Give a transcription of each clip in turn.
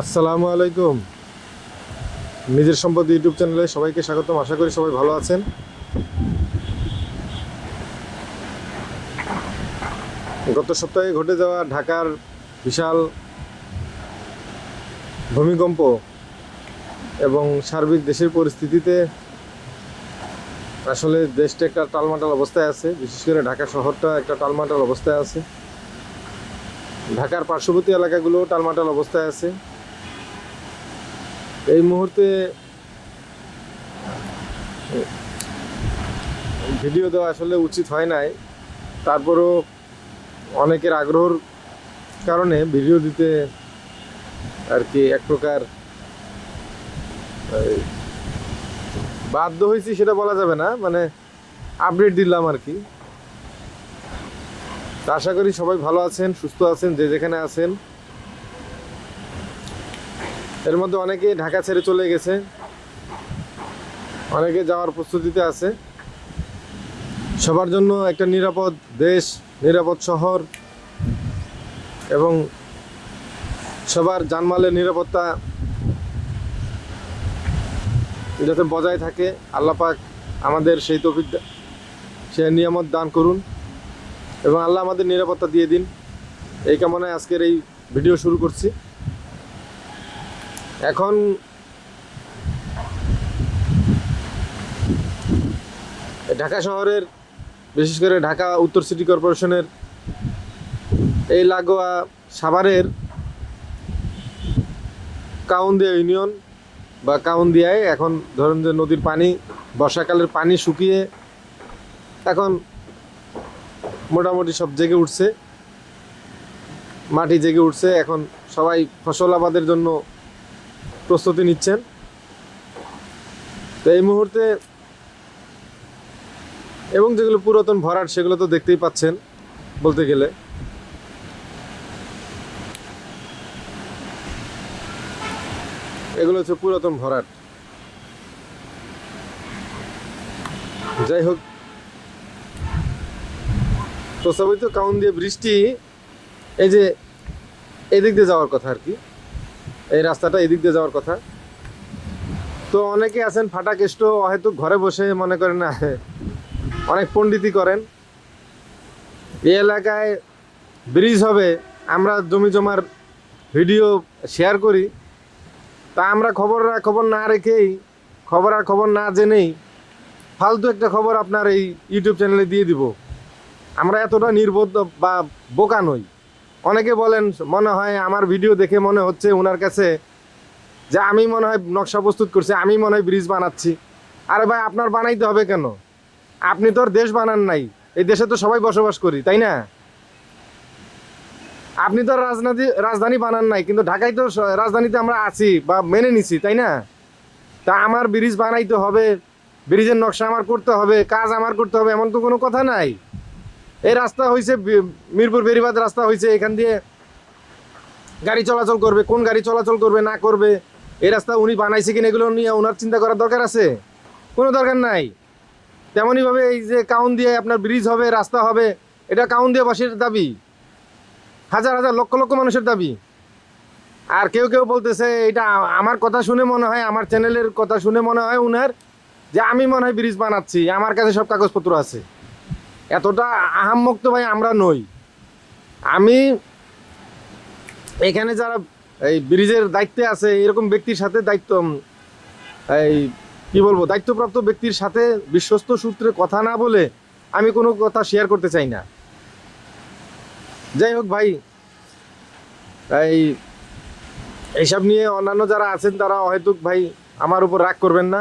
আসসালামু আলাইকুম। নিজের সম্পদ ইউটিউব চ্যানেলে সবাইকে স্বাগতম। আশা করি সবাই ভালো আছেন। গত সপ্তাহে ঘটে যাওয়া ঢাকার বিশাল ভূমিকম্প এবং সার্বিক দেশের পরিস্থিতিতে আসলে দেশটা একটা টালমাটাল অবস্থায় আছে। বিশেষ করে ঢাকা শহরটা একটা টালমাটাল অবস্থায় আছে। ঢাকার পার্শ্ববর্তী এলাকাগুলো টালমাটাল অবস্থায় আছে। এই মুহূর্তে ভিডিও দেওয়া আসলে উচিত হয় নাই। তারপরও অনেকের আগ্রহর কারণে ভিডিও দিতে আর কি এক প্রকার বাধ্য হয়েছি সেটা বলা যাবে না মানে আপডেট দিলাম আর কি। আশা করি সবাই ভালো আছেন, সুস্থ আছেন, যে যেখানে আছেন। এর মধ্যে অনেকে ঢাকা ছেড়ে চলে গেছে। অনেকে যাওয়ার প্রস্তুতিতে আছে। সবার জন্য একটা নিরাপদ দেশ, নিরাপদ শহর এবং সবার জানমালের নিরাপত্তা যাতে বজায় থাকে। আল্লাপাক আমাদের সেই তফিক সে নিয়ামত দান করুন এবং আল্লাহ আমাদের নিরাপত্তা দিয়ে দিন। এই কামনায় আজকের এই ভিডিও শুরু করছি। এখন ঢাকা শহরের, বিশেষ করে ঢাকা উত্তর সিটি কর্পোরেশনের এই লাগোয়া সাভারের কাউন্দিয়া ইউনিয়ন বা কাউন্দিয়ায় এখন ধরুন যে নদীর পানি, বর্ষাকালের পানি শুকিয়ে এখন মোটামুটি সব জেগে উঠছে, মাটি জেগে উঠছে। এখন সবাই ফসল আবাদের জন্য প্রস্তুতি নিচ্ছেন। তো এই মুহূর্তে এবং যেগুলো পুরাতন ভরাট, সেগুলো তো দেখতেই পাচ্ছেন বলতে গেলে। এগুলো হচ্ছে পুরাতন ভরাট। যাই হোক, প্রস্তাবিত কাউন দিয়ে বৃষ্টি, এই যে এদিক দিয়ে যাওয়ার কথা আর কি। এই রাস্তাটা এদিক দিয়ে যাওয়ার কথা। তো অনেকে আছেন ফাটা কেষ্ট, হয়তো ঘরে বসে মনে করেন না, অনেক পণ্ডিতি করেন। এই এলাকায় ব্রিজ হবে, আমরা জমি জমার ভিডিও শেয়ার করি। তা আমরা খবর খবর না রেখেই, খবর আর খবর না জেনেই ফালতু একটা খবর আপনার এই ইউটিউব চ্যানেলে দিয়ে দিব। আমরা এতটা নির্বোধ বা বোকা নই। অনেকে বলেন, মনে হয় আমার ভিডিও দেখে মনে হচ্ছে ওনার কাছে যে আমি মনে হয় নকশা প্রস্তুত করছি, আমি মনে হয় ব্রিজ বানাচ্ছি। আরে ভাই, আপনার বানাইতে হবে কেন? আপনি তো দেশ বানান নাই। এই দেশে তো সবাই বসবাস করি, তাই না? আপনি তো রাজধানী রাজধানী বানান নাই, কিন্তু ঢাকায় তো রাজধানীতে আমরা আছি বা মেনে নিছি, তাই না? তা আমার ব্রিজ বানাইতে হবে ব্রিজের নকশা আমার করতে হবে, কাজ আমার করতে হবে, এমন তো কোনো কথা নাই। এই রাস্তা হয়েছে মিরপুর বেরিবাদ রাস্তা হয়েছে এখান দিয়ে গাড়ি চলাচল করবে, কোন গাড়ি চলাচল করবে, না করবে, এই রাস্তা উনি বানাইছে কিনা এগুলো নিয়ে ওনার চিন্তা করার দরকার আছে? কোনো দরকার নাই। তেমনইভাবে এই যে কাউন দিয়ে আপনার ব্রিজ হবে, রাস্তা হবে, এটা কাউন দিয়ে বাসের দাবি। হাজার হাজার, লক্ষ লক্ষ মানুষের দাবি। আর কেউ কেউ বলতেছে, এটা আমার কথা শুনে মনে হয়, আমার চ্যানেলের কথা শুনে মনে হয় উনার, যে আমি মনে হয় ব্রিজ বানাচ্ছি, আমার কাছে সব কাগজপত্র আছে। এতটা আহাম্মক ভাই আমরা নই। আমি এখানে যারা এই ব্রিজের দায়িত্বে আছে, এরকম ব্যক্তির সাথে দায়িত্ব এই কি বলব, দায়িত্বপ্রাপ্ত ব্যক্তির সাথে বিশ্বস্ত সূত্রে কথা না বলে আমি কোনো কথা শেয়ার করতে চাই না। যাই হোক ভাই, এই এইসব নিয়ে অন্যান্য যারা আছেন, তারা হয়তো ভাই আমার উপর রাগ করবেন না।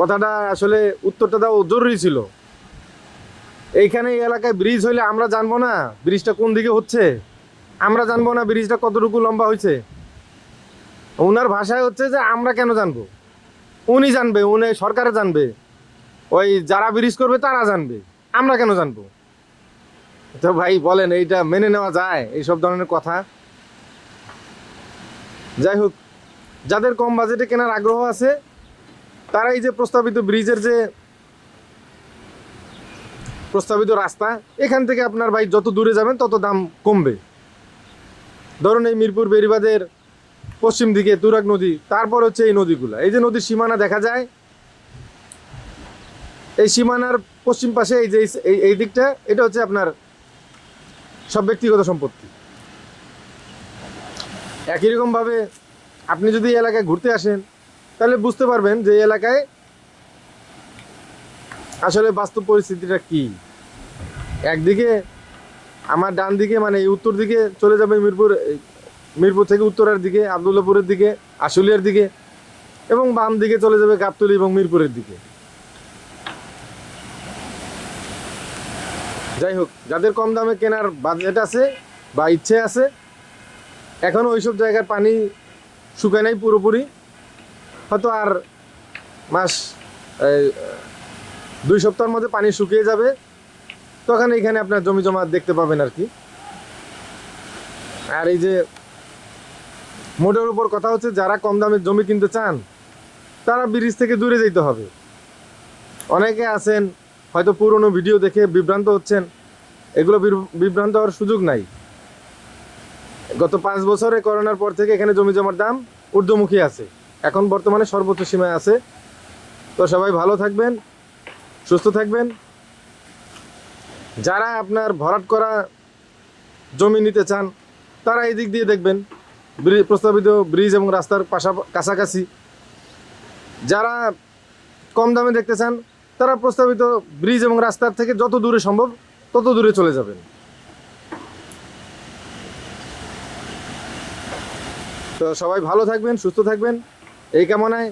কথাটা আসলে উত্তরটা দেওয়া জরুরি ছিল। এইখানে এই এলাকায় ব্রিজ হইলে আমরা জানব না। ব্রিজটা কোন দিকে হচ্ছে? আমরা জানব না ব্রিজটা কতটুকু লম্বা হয়েছে ওনার ভাষায় হচ্ছে যে আমরা কেন জানব? উনি জানবে, উনি সরকারে জানবে। ওই যারা ব্রিজ করবে তারা জানবে। আমরা কেন জানব? তো ভাই বলেন, এইটা মেনে নেওয়া যায়, এইসব ধরনের কথা। যাই হোক, যাদের কম বাজেটে কেনার আগ্রহ আছে তারা এই যে প্রস্তাবিত ব্রিজের যে প্রস্তাবিত রাস্তা, এখান থেকে আপনার ভাই যত দূরে যাবেন তত দাম কমবে। ধরুন এই মিরপুর বেরিবাদের পশ্চিম দিকে তুরাগ নদী, তারপর হচ্ছে এই নদীগুলো। এই যে নদীর সীমানা দেখা যায়, এই সীমানার পশ্চিম পাশে এই যে এই- দিকটা, এটা হচ্ছে আপনার সব ব্যক্তিগত সম্পত্তি। একই রকমভাবে আপনি যদি এলাকায় ঘুরতে আসেন, তাহলে বুঝতে পারবেন যে এলাকায় আসলে বাস্তব পরিস্থিতিটা কি? একদিকে আমার ডান দিকে মানে এই উত্তর দিকে চলে যাবে মিরপুর মিরপুর থেকে উত্তরের দিকে, আবদুল্লাপুরের দিকে, আশুলিয়ার দিকে এবং বাম দিকে চলে যাবে গাবতলি এবং মিরপুরের দিকে। যাই হোক, যাদের কম দামে কেনার বাজেট আছে বা ইচ্ছে আছে এখনও ওইসব জায়গার পানি শুকায় নাই পুরোপুরি। হয়তো আর মাস দুই সপ্তাহের মধ্যে পানি শুকিয়ে যাবে। তখন এখানে আপনার জমি জমা দেখতে পাবেন আর কি। আর এই যে মোটের উপর কথা হচ্ছে, যারা কম দামে জমি কিনতে চান, তারা ব্রিজ থেকে দূরে যেতে হবে। অনেকে আছেন, হয়তো পুরনো ভিডিও দেখে বিভ্রান্ত হচ্ছেন। এগুলো বিভ্রান্ত হওয়ার সুযোগ নাই। গত পাঁচ বছরে করোনার পর থেকে এখানে জমি জমার দাম ঊর্ধ্বমুখী আছে। এখন বর্তমানে সর্বোচ্চ সীমায় আছে। তো সবাই ভালো থাকবেন। সুস্থ থাকবেন। যারা আপনার ভরাট করা জমি নিতে চান, তারা এই দিক দিয়ে দেখবেন প্রস্তাবিত ব্রিজ এবং রাস্তার পাশা কাছাকাছি। যারা কম দামে দেখতে চান, তারা প্রস্তাবিত ব্রিজ এবং রাস্তার থেকে যত দূরে সম্ভব, তত দূরে চলে যাবেন। তো সবাই ভালো থাকবেন, সুস্থ থাকবেন। এই কামনায়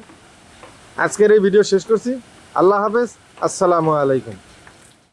আজকের এই ভিডিও শেষ করছি। আল্লাহ হাফেজ। আসসালামু আলাইকুম।